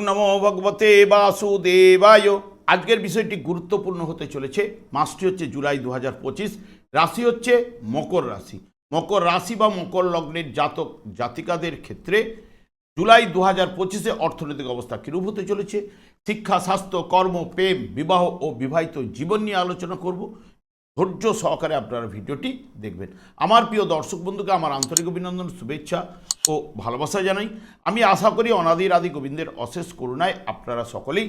নমো ভগবতে বাসুদেবায়। আজকের বিষয়টি গুরুত্বপূর্ণ হতে চলেছে। মাসটি হচ্ছে জুলাই দু রাশি হচ্ছে মকর রাশি। মকর রাশি বা মকর লগ্নের জাতক জাতিকাদের ক্ষেত্রে জুলাই দু হাজার পঁচিশে অর্থনৈতিক অবস্থা কিরূপ হতে চলেছে? শিক্ষা, স্বাস্থ্য, কর্ম, প্রেম, বিবাহ ও বিবাহিত জীবন নিয়ে আলোচনা করব। ধৈর্য সহকারে আপনারা ভিডিওটি দেখবেন। আমার প্রিয় দর্শক বন্ধুকে আমার আন্তরিক অভিনন্দন, শুভেচ্ছা ও ভালোবাসা জানাই। আমি আশা করি অনাদির আদি গোবিন্দের অশেষ করুণায় আপনারা সকলেই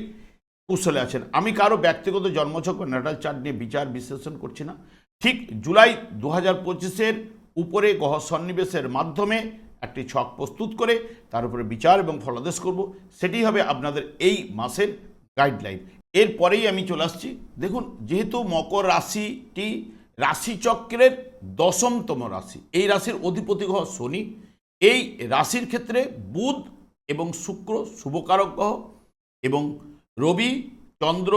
কুশলে আছেন। আমি কারও ব্যক্তিগত জন্মছক ন্যাটাল চার্ট নিয়ে বিচার বিশ্লেষণ করছি না। ঠিক জুলাই দু হাজার পঁচিশের উপরে গহ সন্নিবেশের মাধ্যমে একটি ছক প্রস্তুত করে তার উপরে বিচার এবং ফলাদেশ করব। সেটি হবে আপনাদের এই মাসের গাইডলাইন এরপরেই আমি চলে আসছি। দেখুন, যেহেতু মকর রাশিটি রাশিচক্রের দশমতম রাশি, এই রাশির অধিপতি গ্রহ শনি, এই রাশির ক্ষেত্রে বুধ এবং শুক্র শুভকারক গ্রহ এবং রবি, চন্দ্র,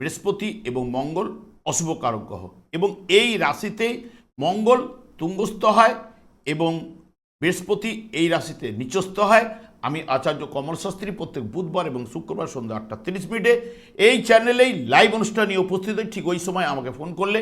বৃহস্পতি এবং মঙ্গল অশুভকারক গ্রহ এবং এই রাশিতে মঙ্গল তুঙ্গস্থ হয় এবং বৃহস্পতি এই রাশিতে নিচস্থ হয়। আমি আচার্য কমল শাস্ত্রী প্রত্যেক বুধবার এবং শুক্রবার সন্ধ্যা আটটা তিরিশ মিনিটে এই চ্যানেলেই লাইভ অনুষ্ঠানে উপস্থিত হই। ঠিক ওই সময় আমাকে ফোন করলে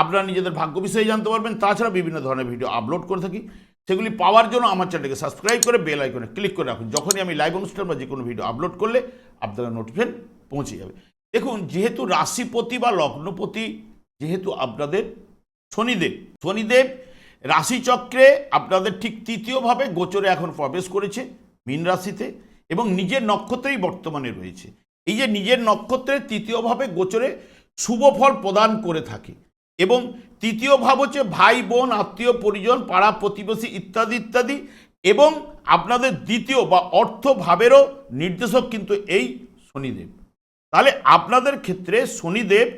আপনারা নিজেদের ভাগ্য বিষয়ে জানতে পারবেন। তাছাড়া বিভিন্ন ধরনের ভিডিও আপলোড করে থাকি। সেগুলি পাওয়ার জন্য আমার চ্যানেলকে সাবস্ক্রাইব করে বেল আইকনে ক্লিক করে রাখুন। যখনই আমি লাইভ অনুষ্ঠান বা যে কোনো ভিডিও আপলোড করলে আপনাদের নোটিফিকেশন পৌঁছে যাবে। দেখুন, যেহেতু রাশিপতি বা লগ্নপতি, যেহেতু আপনাদের শনিদেব শনিদেব রাশিচক্রে আপনাদের ঠিক তৃতীয়ভাবে গোচরে এখন প্রবেশ করেছে। মীন রাশিতে এবং নিজের নক্ষত্রেই বর্তমানে রয়েছে। এই যে নিজের নক্ষত্রের তৃতীয়ভাবে গোচরে শুভ ফল প্রদান করে থাকে এবং তৃতীয় ভাব হচ্ছে ভাই, বোন, আত্মীয়, পরিজন, পাড়া, প্রতিবেশী ইত্যাদি ইত্যাদি এবং আপনাদের দ্বিতীয় বা অর্থ ভাবেরও নির্দেশক কিন্তু এই শনিদেব। তাহলে আপনাদের ক্ষেত্রে শনিদেব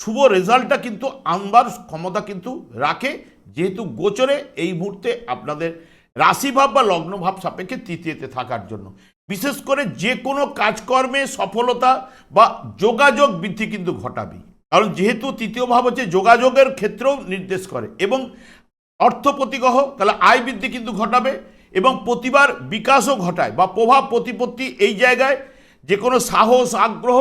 শুভ রেজাল্টটা কিন্তু আনবার ক্ষমতা কিন্তু রাখে। যেহেতু গোচরে এই মুহূর্তে আপনাদের রাশিভাব বা লগ্নভাব সাপেক্ষে তৃতীয়তে থাকার জন্য। বিশেষ করে যে কোনো কাজকর্মে সফলতা বা যোগাযোগ বৃদ্ধি কিন্তু ঘটাবেই কারণ যেহেতু তৃতীয় ভাব হচ্ছে যোগাযোগের ক্ষেত্রেও নির্দেশ করে এবং অর্থপ্রতিগ্রহ তাহলে আয় বৃদ্ধি কিন্তু ঘটাবে এবং প্রতিবার বিকাশও ঘটায় বা প্রভাব প্রতিপত্তি এই জায়গায় যে কোনো সাহস, আগ্রহ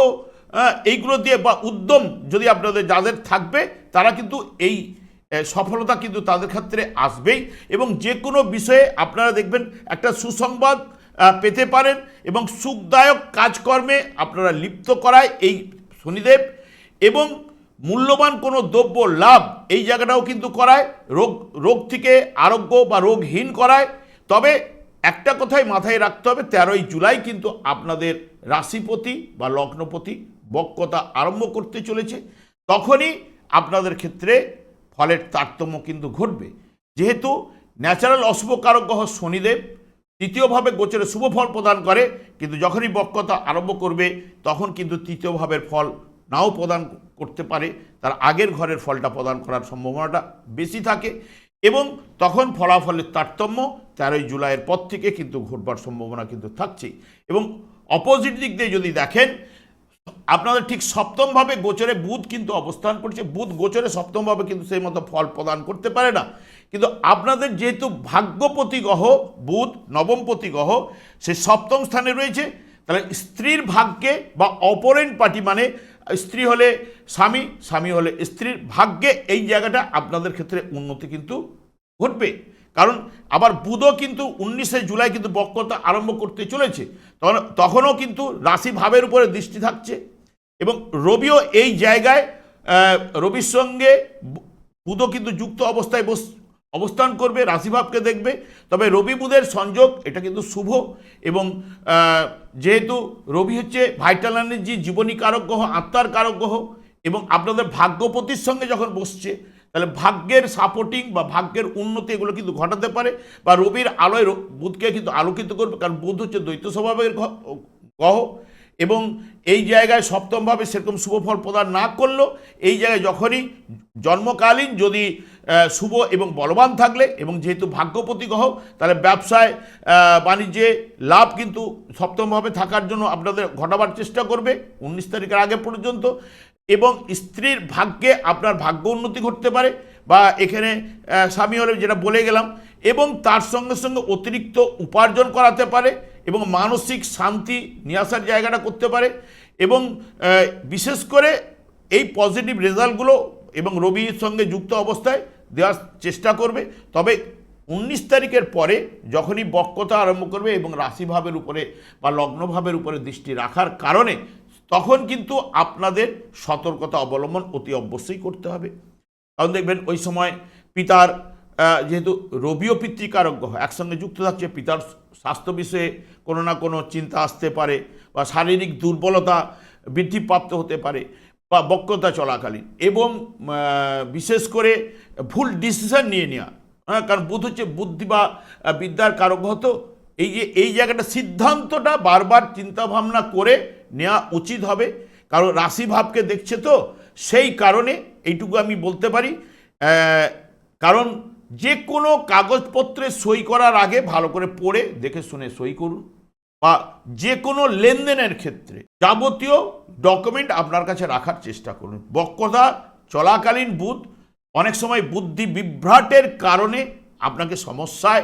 এইগুলো দিয়ে বা উদ্যম যদি আপনাদের যাদের থাকবে, তারা কিন্তু এই সফলতা কিন্তু তাদের ক্ষেত্রে আসবেই। এবং যে কোনো বিষয়ে আপনারা দেখবেন একটা সুসংবাদ পেতে পারেন এবং সুখদায়ক কাজকর্মে আপনারা লিপ্ত করায় এই শনিদেব। এবং মূল্যবান কোনো দ্রব্য লাভ এই জায়গাটাও কিন্তু করায়। রোগ রোগ থেকে আরোগ্য বা রোগহীন করায়। তবে একটা কথাই মাথায় রাখতে হবে, তেরোই জুলাই কিন্তু আপনাদের রাশিপতি বা লগ্নপতি বক্রতা আরম্ভ করতে চলেছে। তখনই আপনাদের ক্ষেত্রে ফলের তারতম্য কিন্তু ঘটবে। যেহেতু ন্যাচারাল অশুভ কারক গ্রহ শনিদেব তৃতীয়ভাবে গোচরে শুভ ফল প্রদান করে, কিন্তু যখনই বক্রতা আরম্ভ করবে, তখন কিন্তু তৃতীয় ভাবের ফল নাও প্রদান করতে পারে। তার আগের ঘরের ফলটা প্রদান করার সম্ভাবনাটা বেশি থাকে এবং তখন ফলাফলের তারতম্য তেরোই জুলাইয়ের পর থেকে কিন্তু ঘটবার সম্ভাবনা কিন্তু থাকছেই। এবং অপোজিট দিক দিয়ে যদি দেখেন আপনাদের ঠিক সপ্তমভাবে গোচরে বুধ কিন্তু অবস্থান করছে। বুধ গোচরে সপ্তমভাবে কিন্তু সেই মতো ফল প্রদান করতে পারে না। কিন্তু আপনাদের যেহেতু ভাগ্যপতি গ্রহ, বুধ নবমপতি গ্রহ, সে সপ্তম স্থানে রয়েছে। তাহলে স্ত্রীর ভাগ্যে বা অপরেন্ট পার্টি মানে স্ত্রী হলে স্বামী স্বামী হলে স্ত্রীর ভাগ্যে এই জায়গাটা আপনাদের ক্ষেত্রে উন্নতি কিন্তু ঘটবে। কারণ আবার বুধও কিন্তু উনিশে জুলাই কিন্তু বক্রতা আরম্ভ করতে চলেছে। তখন, তখনও কিন্তু রাশি ভাবের উপরে দৃষ্টি থাকছে এবং রবিও এই জায়গায় রবির সঙ্গে বুধও কিন্তু যুক্ত অবস্থায় বস, অবস্থান করবে, রাশিভাবকে দেখবে। তবে রবি বুধের সংযোগ, এটা কিন্তু শুভ এবং যেহেতু রবি হচ্ছে ভাইটাল এনার্জি, জীবনী কারক গ্রহ, আত্মার কারক গ্রহ এবং আপনাদের ভাগ্যপতির সঙ্গে যখন বসছে তাহলে ভাগ্যের সাপোর্টিং বা ভাগ্যের উন্নতি এগুলো কিন্তু ঘটাতে পারে বা রবির আলোয় বুধকে কিন্তু আলোকিত করবে, কারণ বুধ হচ্ছে দ্বৈত স্বভাবের গ্রহ এবং এই জায়গায় সপ্তমভাবে সেরকম শুভ ফল প্রদান না করলেও এই জায়গায় যখনই জন্মকালীন যদি শুভ এবং বলবান থাকলে এবং যেহেতু ভাগ্যপতি গ্রহ, তাহলে ব্যবসায় বাণিজ্যে লাভ কিন্তু সপ্তমভাবে থাকার জন্য আপনাদের ঘটাবার চেষ্টা করবে। উনিশ তারিখের আগে পর্যন্ত এবং স্ত্রীর ভাগ্যে আপনার ভাগ্য উন্নতি ঘটতে পারে বা এখানে স্বামী হলে যেটা বলে গেলাম, এবং তার সঙ্গে সঙ্গে অতিরিক্ত উপার্জন করাতে পারে এবং মানসিক শান্তি নিয়ে আসার জায়গাটা করতে পারে এবং বিশেষ করে এই পজিটিভ রেজাল্টগুলো এবং রবির সঙ্গে যুক্ত অবস্থায় দেওয়ার চেষ্টা করবে। তবে উনিশ তারিখের পরে যখনই বক্রতা আরম্ভ করবে এবং রাশিভাবের উপরে বা লগ্নভাবের উপরে দৃষ্টি রাখার কারণে তখন কিন্তু আপনাদের সতর্কতা অবলম্বন অতি অবশ্যই করতে হবে। কারণ দেখবেন ওই সময় পিতার যেহেতু রবিও পিতৃকারক হয় একসঙ্গে যুক্ত থাকছে, পিতার স্বাস্থ্য বিষয়ে কোনো না কোনো চিন্তা আসতে পারে বা শারীরিক দুর্বলতা বৃদ্ধিপ্রাপ্ত হতে পারে বা বক্রতা চলাকালীন এবং বিশেষ করে ভুল ডিসিশন নিয়ে নেওয়া। হ্যাঁ কারণ বুধ হচ্ছে বুদ্ধি বা বিদ্যার কারক হতো এই যে, এই জায়গাটা সিদ্ধান্তটা বারবার চিন্তাভাবনা করে নেওয়া উচিত হবে। কারণ রাশি ভাবকে দেখছে তো, সেই কারণে এইটুকু আমি বলতে পারি। কারণ যে কোনো কাগজপত্রে সই করার আগে ভালো করে পড়ে, দেখে শুনে সই করুন। বা যে কোনো লেনদেনের ক্ষেত্রে যাবতীয় ডকুমেন্ট আপনার কাছে রাখার চেষ্টা করুন। বক্রতা চলাকালীন বুধ অনেক সময় বুদ্ধি বিভ্রাটের কারণে আপনাকে সমস্যায়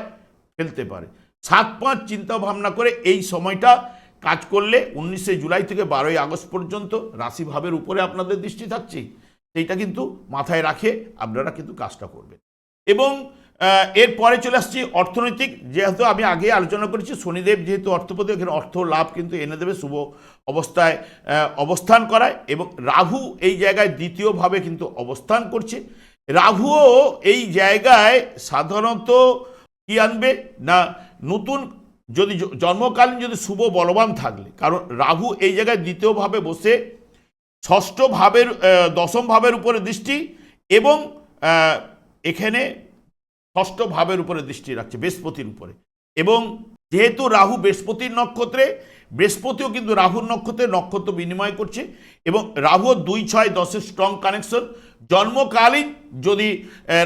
ফেলতে পারে। সাত পাঁচ চিন্তা ভাবনা করে এই সময়টা কাজ করলে উনিশে জুলাই থেকে বারোই আগস্ট পর্যন্ত রাশিভাবের উপরে আপনাদের দৃষ্টি থাকছে, সেইটা কিন্তু মাথায় রাখে আপনারা কিন্তু কাজটা করবেন। এবং এরপরে চলে আসছি অর্থনৈতিক। যেহেতু আমি আগে আলোচনা করেছি, শনিদেব যেহেতু অর্থপতি, এখানে অর্থ লাভ কিন্তু এনে দেবে শুভ অবস্থায় অবস্থান করায় এবং রাহু এই জায়গায় দ্বিতীয়ভাবে কিন্তু অবস্থান করছে। রাহুও এই জায়গায় সাধারণত কি আনবে না, নতুন যদি জন্মকালীন যদি শুভ বলবান থাকলে, কারণ রাহু এই জায়গায় দ্বিতীয়ভাবে বসে, ষষ্ঠ ভাবের দশম ভাবের উপরে দৃষ্টি এবং এখানে ষষ্ঠ ভাবের উপরে দৃষ্টি রাখছে, বৃহস্পতির উপরে। এবং যেহেতু রাহু বৃহস্পতির নক্ষত্রে, বৃহস্পতিও কিন্তু রাহুর নক্ষত্রে নক্ষত্র বিনিময় করছে এবং রাহু দুই, ছয় দশের স্ট্রং কানেকশন জন্মকালীন যদি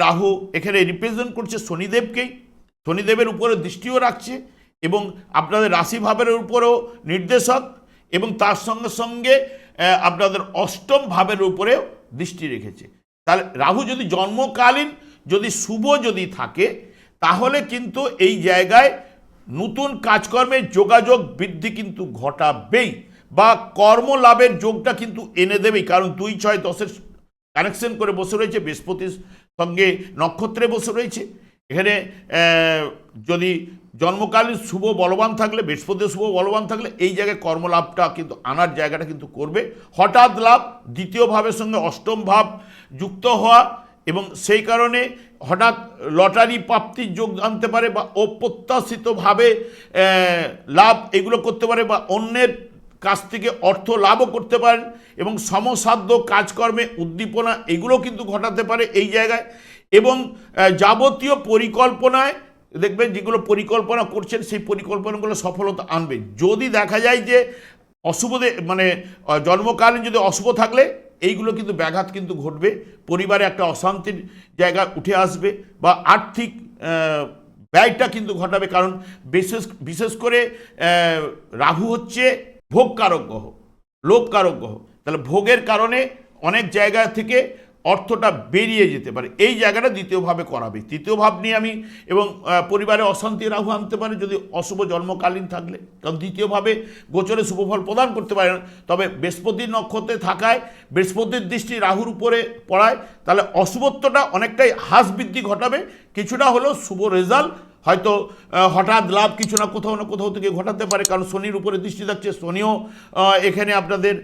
রাহু এখানে রিপ্রেজেন্ট করছে শনিদেবকেই, শনিদেবের উপরে দৃষ্টিও রাখছে এবং আপনাদের রাশিভাবের উপরেও নির্দেশক এবং তার সঙ্গে সঙ্গে আপনাদের অষ্টম ভাবের উপরেও দৃষ্টি রেখেছে। তাহলে রাহু যদি জন্মকালীন, যদি শুভ যদি থাকে, তাহলে কিন্তু এই জায়গায় নতুন কাজকর্মের যোগাযোগ বৃদ্ধি কিন্তু ঘটাবেই বা কর্মলাভের যোগটা কিন্তু এনে দেবেই। কারণ দুই, ছয় দশের কানেকশন করে বসে রয়েছে, বৃহস্পতির সঙ্গে নক্ষত্রে বসে রয়েছে। এখানে যদি জন্মকালীন শুভ বলবান থাকলে বৃহস্পতি শুভ বলবান থাকলে এই জায়গায় কর্মলাভটা কিন্তু আনার জায়গাটা কিন্তু করবে। হঠাৎ লাভ, দ্বিতীয় ভাবের সঙ্গে অষ্টম ভাব যুক্ত হওয়া এবং সেই কারণে হঠাৎ লটারি প্রাপ্তির যোগ আনতে পারে বা অপ্রত্যাশিতভাবে লাভ এগুলো করতে পারে বা অন্যের কাছ থেকে অর্থ লাভও করতে পারেন এবং সমসাধ্য কাজকর্মে উদ্দীপনা এগুলো কিন্তু ঘটাতে পারে এই জায়গায় এবং যাবতীয় পরিকল্পনায় দেখবেন যেগুলো পরিকল্পনা করছেন, সেই পরিকল্পনাগুলো সফলতা আনবে। যদি দেখা যায় যে অশুভ মানে জন্মকালীন যদি অশুভ থাকলে, এইগুলো কিন্তু ব্যাঘাত কিন্তু ঘটবে। পরিবারে একটা অশান্তির জায়গা উঠে আসবে বা আর্থিক ব্যয়টা কিন্তু ঘটাবে কারণ বিশেষ বিশেষ করে রাহু হচ্ছে ভোগকারক গ্রহ, লোভকারক গ্রহ। তাহলে ভোগের কারণে অনেক জায়গা থেকে অর্থটা বেরিয়ে যেতে পারে। এই জায়গাটা দ্বিতীয়ভাবে করাবে। তৃতীয় ভাব নিয়ে আমি এবং পরিবারে অশান্তি রাহু আনতে পারে যদি অশুভ জন্মকালীন থাকলে। কারণ দ্বিতীয়ভাবে গোচরে শুভফল প্রদান করতে পারে না। তবে বৃহস্পতির নক্ষত্রে থাকায়, বৃহস্পতির দৃষ্টি রাহুর উপরে পড়ায়, তাহলে অশুভত্বটা অনেকটাই হ্রাস বৃদ্ধি ঘটাবে। কিছুটা হলেও শুভ রেজাল্ট। হয়তো হঠাৎ লাভ কিছু না কোথাও না কোথাও থেকে ঘটাতে পারে। কারণ শনির উপরে দৃষ্টি থাকছে শনিও এখানে আপনাদের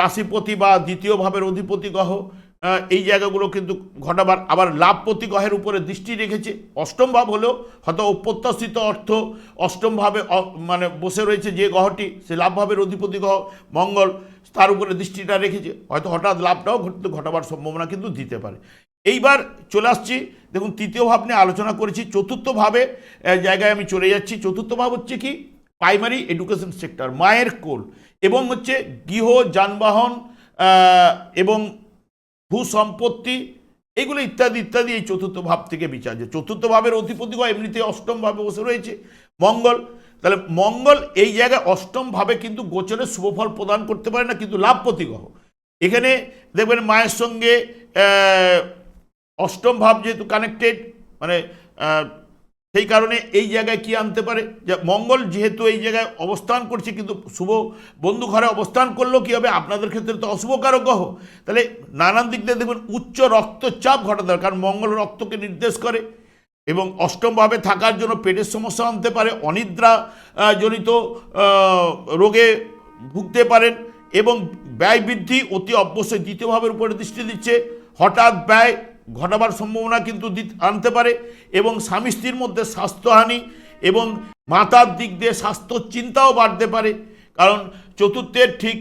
রাশিপতি বা দ্বিতীয় ভাবের অধিপতি গ্রহ। এই জায়গাগুলো কিন্তু ঘটাবার আবার লাভপতি গ্রহের উপরে দৃষ্টি রেখেছে। অষ্টম ভাব হলেও হয়তো অপ্রত্যাশিত অর্থ। অষ্টম ভাবে মানে বসে রয়েছে যে গ্রহটি, সে লাভ ভাবের অধিপতি গ্রহ, মঙ্গল, তার উপরে দৃষ্টিটা রেখেছে। হয়তো হঠাৎ লাভটাও ঘটতে ঘটাবার সম্ভাবনা কিন্তু দিতে পারে। এইবার চলে আসছি, দেখুন, তৃতীয় ভাব নিয়ে আলোচনা করেছি। চতুর্থ ভাবে জায়গায় আমি চলে যাচ্ছি। চতুর্থ ভাব হচ্ছে কি? প্রাইমারি এডুকেশন সেক্টর মায়ের কোল এবং হচ্ছে গৃহ, যানবাহন এবং ভূ সম্পত্তি এগুলো ইত্যাদি ইত্যাদি এই চতুর্থ ভাব থেকে বিচার যে চতুর্থ ভাবের অধিপতি এমনিতে অষ্টম ভাবে বসে রয়েছে। মঙ্গল, তাহলে মঙ্গল এই জায়গায় অষ্টম ভাবে কিন্তু গোচরে শুভফল প্রদান করতে পারে না, কিন্তু লাভ প্রতিগ্রহ এখানে দেখবেন মায়ের সঙ্গে অষ্টম ভাব যেহেতু কানেক্টেড মানে সেই কারণে এই জায়গায় কি আনতে পারে? যে মঙ্গল যেহেতু এই জায়গায় অবস্থান করছে, কিন্তু শুভ বন্ধু ঘরে অবস্থান করলেও কি হবে? আপনাদের ক্ষেত্রে তো অশুভকারক গ্রহ। তাহলে নানান দিক দিয়ে দেখবেন উচ্চ রক্তচাপ ঘটাতে হবে কারণ মঙ্গল রক্তকে নির্দেশ করে এবং অষ্টমভাবে থাকার জন্য পেটের সমস্যা আনতে পারে, অনিদ্রা জনিত রোগে ভুগতে পারেন এবং ব্যয় বৃদ্ধি অতি অবশ্যই দ্বিতীয় ভাবের উপরে দৃষ্টি দিচ্ছে। হঠাৎ ব্যয় ঘটাবার সম্ভাবনা কিন্তু আনতে পারে এবং স্বামী স্ত্রীর মধ্যে স্বাস্থ্যহানি এবং মাতার দিক দিয়ে স্বাস্থ্য চিন্তাও বাড়তে পারে। কারণ চতুর্থের ঠিক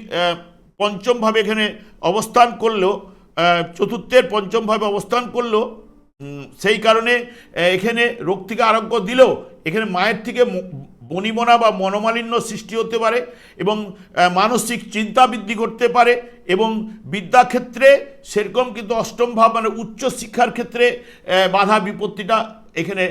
পঞ্চমভাবে এখানে অবস্থান করলেও চতুর্থের পঞ্চমভাবে অবস্থান করলেও সেই কারণে এখানে রোগ থেকে আরোগ্য দিলেও, এখানে মায়ের থেকে বনিবনা বা মনোমালিন্য সৃষ্টি হতে পারে এবং মানসিক চিন্তা বৃদ্ধি করতে পারে এবং বিদ্যাক্ষেত্রে সেরকম কিন্তু অষ্টম ভাব মানে উচ্চ শিক্ষার ক্ষেত্রে বাধা বিপত্তিটা এখানে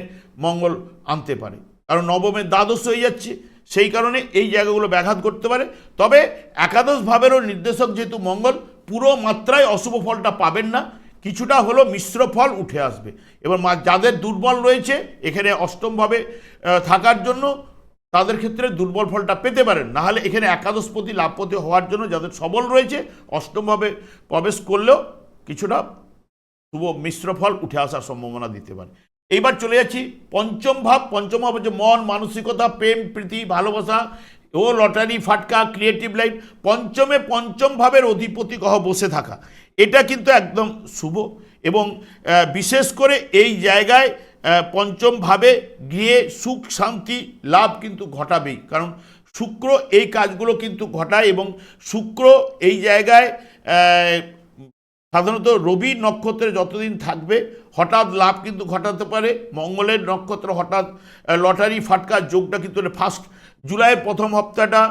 মঙ্গল আনতে পারে। কারণ নবমের দ্বাদশ হয়ে যাচ্ছে, সেই কারণে এই জায়গাগুলো ব্যাঘাত করতে পারে। তবে একাদশ ভাবেরও নির্দেশক যেহেতু মঙ্গল, পুরো মাত্রায় অশুভ ফলটা পাবেন না, কিছুটা হলো মিশ্র ফল উঠে আসবে। এবার যাদের দুর্বল রয়েছে, এখানে অষ্টমভাবে থাকার জন্য তাদের ক্ষেত্রে দুর্বল ফলটা পেতে পারেন। নাহলে এখানে একাদশপতি লাভপতি হওয়ার জন্য যাদের সবল রয়েছে, অষ্টমভাবে প্রবেশ করলেও কিছুটা শুভ মিশ্র ফল উঠে আসার সম্ভাবনা দিতে পারে। এইবার চলে যাচ্ছি পঞ্চম ভাব। পঞ্চম ভাব হচ্ছে মন, মানসিকতা, প্রেম, প্রীতি, ভালোবাসা ও লটারি, ফাটকা ক্রিয়েটিভ লাইফ পঞ্চমে পঞ্চম ভাবের অধিপতি গ্রহ বসে থাকা। এটা কিন্তু একদম শুভ এবং বিশেষ করে এই জায়গায় আহ, পঞ্চম ভাবে গিয়ে সুখ শান্তি লাভ কিন্তু ঘটাবেই। কারণ শুক্র এই কাজগুলো কিন্তু ঘটায় এবং শুক্র এই জায়গায় সাধারণত রবি নক্ষত্রে যতদিন থাকবে হঠাৎ লাভ কিন্তু ঘটাতে পারে। মঙ্গলের নক্ষত্র হঠাৎ লটারি ফাটকার যোগটা কিন্তু ফার্স্ট জুলাইয়ের প্রথম সপ্তাহটা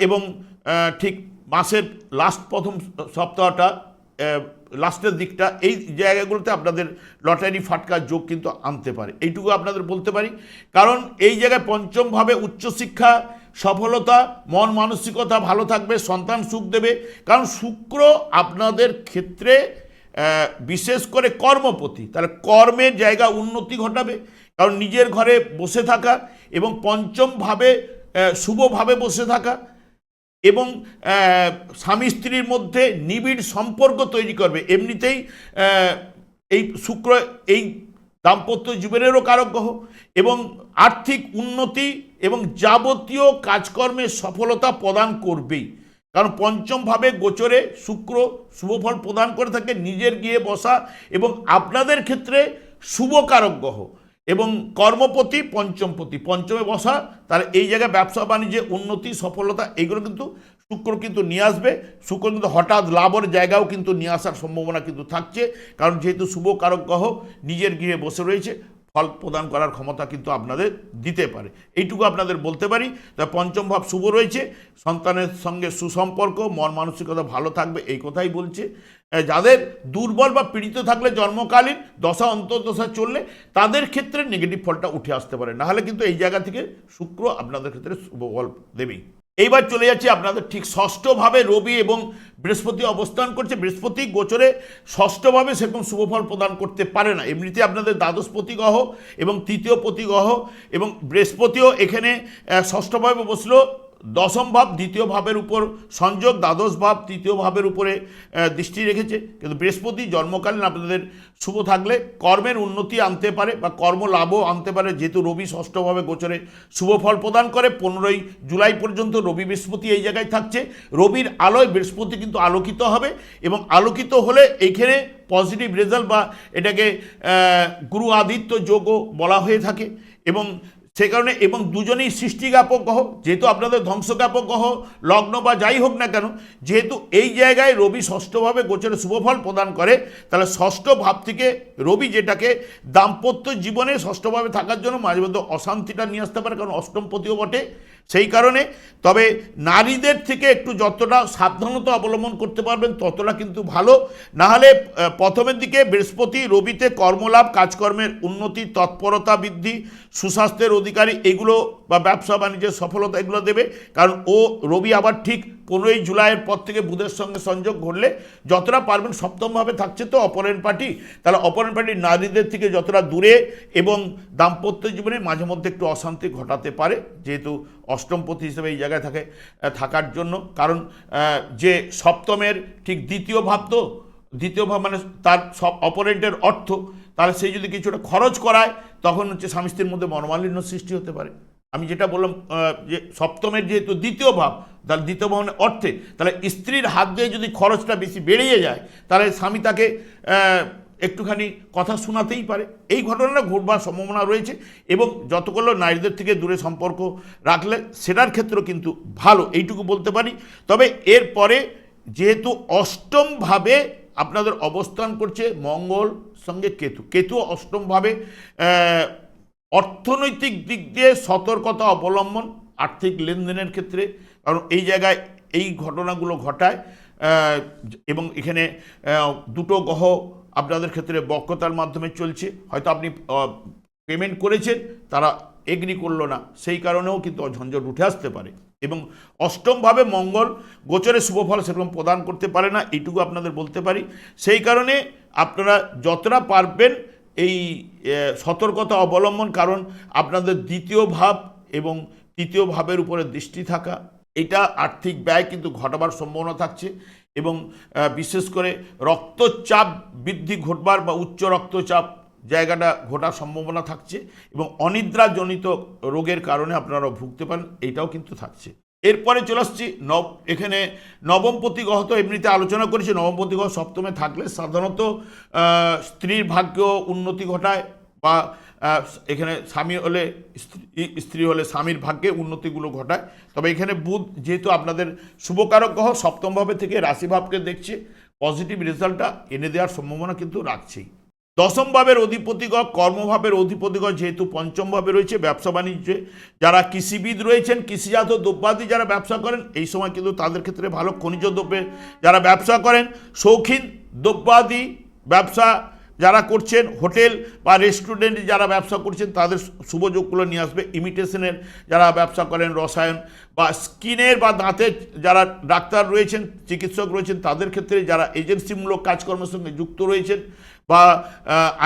এবং ঠিক মাসের লাস্ট প্রথম সপ্তাহটা লাস্টের দিকটা, এই জায়গাগুলোতে আপনাদের লটারি ফাটকার যোগ কিন্তু আনতে পারে। এইটুকু আপনাদের বলতে পারি। কারণ এই জায়গায় পঞ্চমভাবে উচ্চশিক্ষা, সফলতা, মন মানসিকতা ভালো থাকবে, সন্তান সুখ দেবে। কারণ শুক্র আপনাদের ক্ষেত্রে বিশেষ করে কর্মপতি। তাহলে কর্মের জায়গা উন্নতি ঘটাবে। কারণ নিজের ঘরে বসে থাকা এবং পঞ্চমভাবে শুভভাবে বসে থাকা। এবং স্বামী স্ত্রীর মধ্যে নিবিড় সম্পর্ক তৈরি করবে। এমনিতেই এই শুক্র, এই দাম্পত্য জীবনেরও কারক গ্রহ এবং আর্থিক উন্নতি এবং যাবতীয় কাজকর্মে সফলতা প্রদান করবেই। কারণ পঞ্চমভাবে গোচরে শুক্র শুভফল প্রদান করে থাকে, নিজের গিয়ে বসা এবং আপনাদের ক্ষেত্রে শুভকারক গ্রহ। এবং কর্মপতি, পঞ্চমপতি। পঞ্চমে বসা, তার এই জায়গায় ব্যবসা, বাণিজ্যে, উন্নতি, সফলতা, এইগুলো কিন্তু শুক্র কিন্তু নিয়ে আসবে। শুক্র কিন্তু হঠাৎ লাভের জায়গাও কিন্তু নিয়ে আসার সম্ভাবনা কিন্তু থাকছে। কারণ যেহেতু শুভ কারক গ্রহ, নিজের গৃহে বসে রয়েছে। ফল প্রদান করার ক্ষমতা কিন্তু আপনাদের দিতে পারে। এইটুকু আপনাদের বলতে পারি তা পঞ্চম ভাব শুভ রয়েছে, সন্তানের সঙ্গে সুসম্পর্ক, মন মানসিকতা ভালো থাকবে, এই কথাই বলছে। যাদের দুর্বল বা পীড়িত থাকলে জন্মকালীন, দশা, অন্তর্দশা চললে, তাদের ক্ষেত্রে নেগেটিভ ফলটা উঠে আসতে পারে। নাহলে কিন্তু এই জায়গা থেকে শুক্র আপনাদের ক্ষেত্রে শুভ ফল দেবেই। এইবার চলে যাচ্ছে আপনাদের ঠিক ষষ্ঠভাবে রবি এবং বৃহস্পতি অবস্থান করছে। বৃহস্পতি গোচরে ষষ্ঠভাবে সেরকম শুভফল প্রদান করতে পারে না। এমনিতে আপনাদের দ্বাদশ গ্রহ এবং তৃতীয় পতি গ্রহ এবং বৃহস্পতিও এখানে ষষ্ঠভাবে বসল। দশম ভাব দ্বিতীয় ভাবের উপর সংযোগ, দ্বাদশ ভাব তৃতীয় ভাবের উপরে দৃষ্টি রেখেছে। কিন্তু বৃহস্পতি জন্মকালীন আপনাদের শুভ থাকলে কর্মের উন্নতি আনতে পারে বা কর্ম লাভও আনতে পারে। যেহেতু রবি ষষ্ঠভাবে গোচরে শুভ ফল প্রদান করে, পনেরোই জুলাই পর্যন্ত রবি বৃহস্পতি এই জায়গায় থাকছে। রবির আলোয় বৃহস্পতি কিন্তু আলোকিত হবে এবং আলোকিত হলে এইখানে পজিটিভ রেজাল্ট বা এটাকে গুরু আদিত্য যোগও বলা হয়ে থাকে এবং সেই কারণে এবং দুজনেই সৃষ্টিজ্ঞাপক গ্রহ, যেহেতু আপনাদের ধ্বংসজ্ঞাপক গ্রহ, লগ্ন বা যাই হোক না কেন, যেহেতু এই জায়গায় রবি ষষ্ঠভাবে গোচরে শুভফল প্রদান করে, তাহলে ষষ্ঠ ভাব থেকে রবি যেটাকে দাম্পত্য জীবনে ষষ্ঠভাবে থাকার জন্য মাঝে মধ্যে অশান্তিটা নিয়ে আসতে পারে, কারণ অষ্টমপতিও বটে। সেই কারণে তবে নারীদের থেকে একটু যতটা সাবধানতা অবলম্বন করতে পারবেন, ততটা কিন্তু ভালো। নাহলে প্রথমের দিকে বৃহস্পতি, রবিতে কর্মলাভ, কাজকর্মের উন্নতি, তৎপরতা বৃদ্ধি, সুস্বাস্থ্যের অধিকারী এগুলো বা ব্যবসা বাণিজ্যের সফলতা এগুলো দেবে। কারণ ও রবি আবার ঠিক পনেরোই জুলাইয়ের পর থেকে বুধের সঙ্গে সংযোগ ঘটলে যতটা পারবেন সপ্তমভাবে থাকছে তো অপরেন্ট পার্টি। তাহলে অপরেন্ট পার্টির নারীদের থেকে যতটা দূরে এবং দাম্পত্য জীবনে মাঝে মধ্যে একটু অশান্তি ঘটাতে পারে, যেহেতু অষ্টমপতি হিসেবে এই জায়গায় থাকে থাকার জন্য। কারণ যে সপ্তমের ঠিক দ্বিতীয় ভাব তো, দ্বিতীয় ভাব মানে তার সব অপরেন্টের অর্থ, তাহলে সেই যদি কিছুটা খরচ করায়, তখন হচ্ছে স্বামী স্ত্রীর মধ্যে মনোমালিন্য সৃষ্টি হতে পারে। আমি যেটা বললাম যে সপ্তমের যেহেতু দ্বিতীয় ভাব, তাহলে দ্বিতীয় ভাব মানে অর্থে। তাহলে স্ত্রীর হাত দিয়ে যদি খরচটা বেশি বেড়িয়ে যায়, তাহলে স্বামী তাকে একটুখানি কথা শোনাতেই পারে। এই ঘটনাটা ঘটবার সম্ভাবনা রয়েছে এবং যতগুলো নারীদের থেকে দূরে সম্পর্ক রাখলে সেটার ক্ষেত্রেও কিন্তু ভালো, এইটুকু বলতে পারি। তবে এরপরে যেহেতু অষ্টমভাবে আপনাদের অবস্থান করছে মঙ্গল সঙ্গে কেতু। কেতু অষ্টমভাবে অর্থনৈতিক দিক দিয়ে সতর্কতা অবলম্বন, আর্থিক লেনদেনের ক্ষেত্রে। কারণ এই জায়গায় এই ঘটনাগুলো ঘটায় এবং এখানে দুটো গ্রহ আপনাদের ক্ষেত্রে বক্রতার মাধ্যমে চলছে। হয়তো আপনি পেমেন্ট করেছেন, তারা এগ্রি করল না। সেই কারণেও কিন্তু ঝঞ্ঝট উঠে আসতে পারে। এবং অষ্টমভাবে মঙ্গল, গোচরে শুভফল সেরকম প্রদান করতে পারে না, এইটুকু আপনাদের বলতে পারি। সেই কারণে আপনারা যতটা পারবেন এই সতর্কতা অবলম্বন, কারণ আপনাদের দ্বিতীয় ভাব এবং তৃতীয় ভাবের উপরে দৃষ্টি থাকা, এটা আর্থিক ব্যয় কিন্তু ঘটাবার সম্ভাবনা থাকছে এবং বিশেষ করে রক্তচাপ বৃদ্ধি ঘটবার বা উচ্চ রক্তচাপ জায়গাটা ঘটার সম্ভাবনা থাকছে এবং অনিদ্রাজনিত রোগের কারণে আপনারা ভুগতে পারেন এইটাও কিন্তু থাকছে। এরপরে চলে আসছি নব, এখানে গ্রহ তো এমনিতে আলোচনা করেছি। নবমপতি গ্রহ সপ্তমে থাকলে সাধারণত স্ত্রীর ভাগ্য উন্নতি ঘটায় বা এখানে স্বামী হলে স্ত্রী হলে স্বামীর ভাগ্যে উন্নতিগুলো ঘটায়। তবে এখানে বুধ যেহেতু আপনাদের শুভকারক গ্রহ সপ্তমভাবে থেকে রাশিভাবকে দেখছে পজিটিভ রেজাল্টটা এনে দেওয়ার সম্ভাবনা কিন্তু রাখছেই। দশম ভাবের অধিপতিগণ কর্মভাবের অধিপতিগণ যেহেতু পঞ্চম ভাবে রয়েছে, ব্যবসা বাণিজ্যে যারা কৃষিবিদ রয়েছেন, কৃষিজাত দ্রব্যাদি যারা ব্যবসা করেন, এই সময় কিন্তু তাদের ক্ষেত্রে ভালো খনিজ দ্রব্যের যারা ব্যবসা করেন, শৌখিন দ্রব্যাদি ব্যবসা যারা করছেন হোটেল বা রেস্টুরেন্টে যারা ব্যবসা করছেন তাদের শুভযোগগুলো নিয়ে আসবে। ইমিটেশনের যারা ব্যবসা করেন রসায়ন বা স্কিনের বা দাঁতের যারা ডাক্তার রয়েছেন চিকিৎসক রয়েছেন তাদের ক্ষেত্রে যারা এজেন্সিমূলক কাজকর্মের সঙ্গে যুক্ত রয়েছেন বা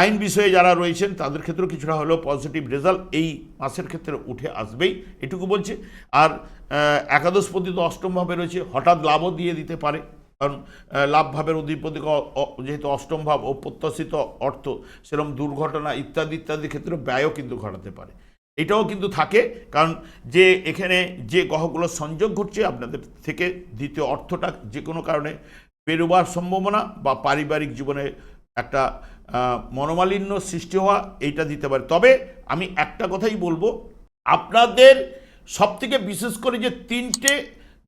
আইন বিষয়ে যারা রয়েছেন তাদের ক্ষেত্রেও কিছুটা হলেও পজিটিভ রেজাল্ট এই মাসের ক্ষেত্রে উঠে আসবেই এটুকু বলছে। আর আহ, একাদশপতি তো অষ্টমভাবে রয়েছে। হঠাৎ লাভও দিয়ে দিতে পারে। কারণ আহ, লাভ ভাবের অধিপতি অ- অ- যেহেতু অষ্টম ভাব ও প্রত্যাশিত অর্থ সেরকম দুর্ঘটনা ইত্যাদি ইত্যাদি ক্ষেত্রে ব্যয়ও কিন্তু ঘটাতে পারে। এটাও কিন্তু থাকে কারণ যে এখানে যে গ্রহগুলো সংযোগ ঘটছে আপনাদের থেকে দ্বিতীয় অর্থটা যে কোনো কারণে পেরোবার সম্ভাবনা বা পারিবারিক জীবনে একটা মনোমালিন্য সৃষ্টি হওয়া এইটা দিতে পারে। তবে আমি একটা কথাই বলব আপনাদের সবথেকে বিশেষ করে যে তিনটে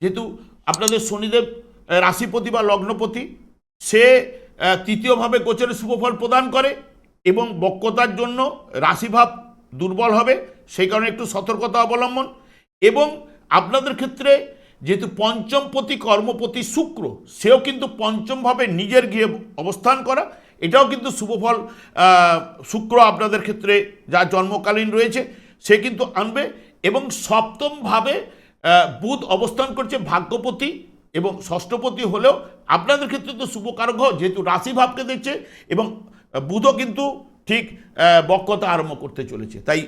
যেহেতু আপনাদের শনিদেব রাশিপতি বা লগ্নপতি, সে তৃতীয়ভাবে গোচরে শুভফল প্রদান করে এবং বক্রতার জন্য রাশিভাব দুর্বল হবে, সেই কারণে একটু সতর্কতা অবলম্বন এবং আপনাদের ক্ষেত্রে যেহেতু পঞ্চমপতি কর্মপতি শুক্র, সেও কিন্তু পঞ্চমভাবে নিজের গিয়ে অবস্থান করা, এটাও কিন্তু শুভফল শুক্র আপনাদের ক্ষেত্রে যা জন্মকালীন রয়েছে, সে কিন্তু আনবে এবং সপ্তমভাবে বুধ অবস্থান করছে ভাগ্যপতি এবং ষষ্ঠপতি হলেও আপনাদের ক্ষেত্রে তো শুভকারক যেহেতু রাশিভাবকে দেখছে এবং বুধও কিন্তু ঠিক আহ, বক্রতা আরম্ভ করতে চলেছে। তাই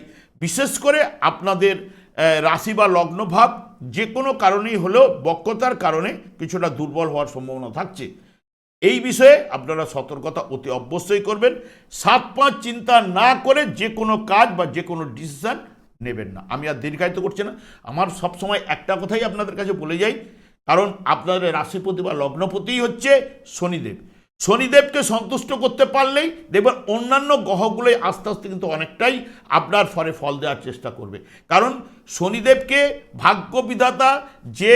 বিশেষ করে আপনাদের রাশি বা লগ্ন ভাব যে কোনো কারণেই হলেও বক্রতার কারণে কিছুটা দুর্বল হওয়ার সম্ভাবনা থাকছে। এই বিষয়ে আপনারা সতর্কতা অতি অবশ্যই করবেন। সাত পাঁচ চিন্তা না করে যে কোনো কাজ বা যে কোনো ডিসিশন নেবেন না। আমি আর দীর্ঘায়িত করছি না। আমার সবসময় একটা কথাই আপনাদের কাছে বলে যাই কারণ আপনাদের রাশিপতি বা লগ্নপতিই হচ্ছে শনিদেব। শনিদেবকে সন্তুষ্ট করতে পারলেই দেখবেন অন্যান্য গ্রহগুলোই আস্তে আস্তে কিন্তু অনেকটাই আপনার ফলে ফল দেওয়ার চেষ্টা করবে। কারণ শনিদেবকে ভাগ্য বিধাতা যে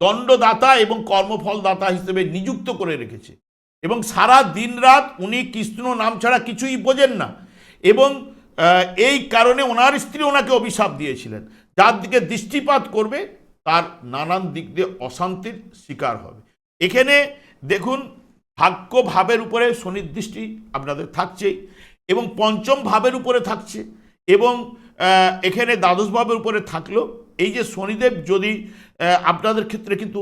দণ্ডদাতা এবং কর্মফলদাতা হিসেবে নিযুক্ত করে রেখেছে। এবং সারা দিন রাত উনি কৃষ্ণ নাম ছাড়া কিছুই বোঝেন না। এবং এই কারণে ওনার স্ত্রী ওনাকে অভিশাপ দিয়েছিলেন। যার দিকে দৃষ্টিপাত করবে তার নানান দিক দিয়ে অশান্তির শিকার হবে। এখানে দেখুন, ভাগ্য ভাবের উপরে শনির দৃষ্টি আপনাদের থাকছেই এবং পঞ্চম ভাবের উপরে থাকছে এবং এখানে দ্বাদশ ভাবের উপরে থাকল এই যে শনিদেব যদি আপনাদের ক্ষেত্রে কিন্তু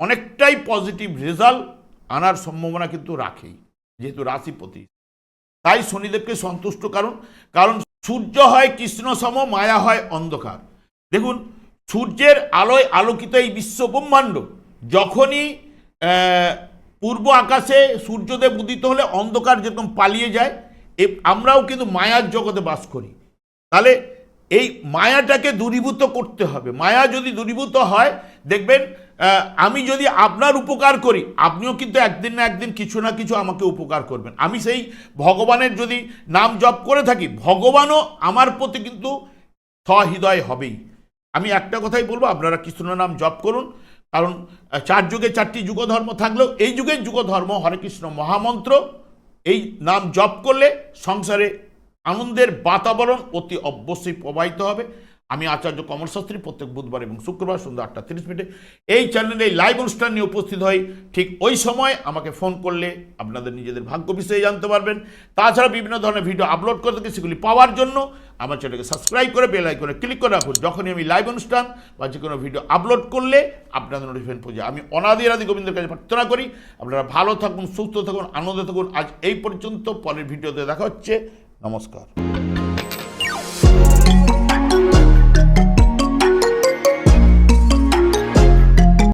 অনেকটাই পজিটিভ রেজাল্ট আনার সম্ভাবনা কিন্তু রাখেই, যেহেতু রাশিপতি। তাই শনিদেবকে সন্তুষ্ট কারণ কারণ সূর্য হয় কৃষ্ণ সম, মায়া হয় অন্ধকার। দেখুন সূর্যের আলোয় আলোকিত এই বিশ্ব ব্রহ্মাণ্ড, যখনই পূর্ব আকাশে সূর্যদেব উদিত হলে অন্ধকার যেরকম পালিয়ে যায়, এ- আমরাও কিন্তু মায়ার জগতে বাস করি। তাহলে এই মায়াটাকে দূরীভূত করতে হবে। মায়া যদি দূরীভূত হয়, দেখবেন আমি যদি আপনার উপকার করি, আপনিও কিন্তু একদিন না একদিন কিছু না কিছু আমাকে উপকার করবেন। আমি সেই ভগবানের যদি নাম জপ করে থাকি, ভগবানও আমার প্রতি কিন্তু সহৃদয় হবেই। আমি একটা কথাই বলব, আপনারা কৃষ্ণ নাম জপ করুন। কারণ চার যুগে চারটি যুগ ধর্ম থাকলেও এই যুগের যুগ ধর্ম হরে কৃষ্ণ মহামন্ত্র। এই নাম জপ করলে সংসারে আনন্দের বাতাবরণ অতি অবশ্যই প্রবাহিত হবে। আমি আচার্য কমল শাস্ত্রী, প্রত্যেক বুধবার এবং শুক্রবার সন্ধ্যা আটটা তিরিশ মিনিটে এই চ্যানেলে লাইভ অনুষ্ঠান নিয়ে উপস্থিত হই। ঠিক ওই সময় আমাকে ফোন করলে আপনাদের নিজেদের ভাগ্য বিষয়ে জানতে পারবেন। তাছাড়া বিভিন্ন ধরনের ভিডিও আপলোড করে থাকি, সেগুলি পাওয়ার জন্য। আমার চ্যানেলকে সাবস্ক্রাইব করে বেল আইকনে ক্লিক করে রাখুন। যখনই আমি লাইভ অনুষ্ঠান বা যে কোনো ভিডিও আপলোড করলে আপনাদের নোটিফিকেশন পৌঁছে আমি অনাদি আদি গোবিন্দের কাছে প্রার্থনা করি, আপনারা ভালো থাকুন, সুস্থ থাকুন, আনন্দ থাকুন। আজ এই পর্যন্ত, পরের ভিডিওতে দেখা হচ্ছে। নমস্কার।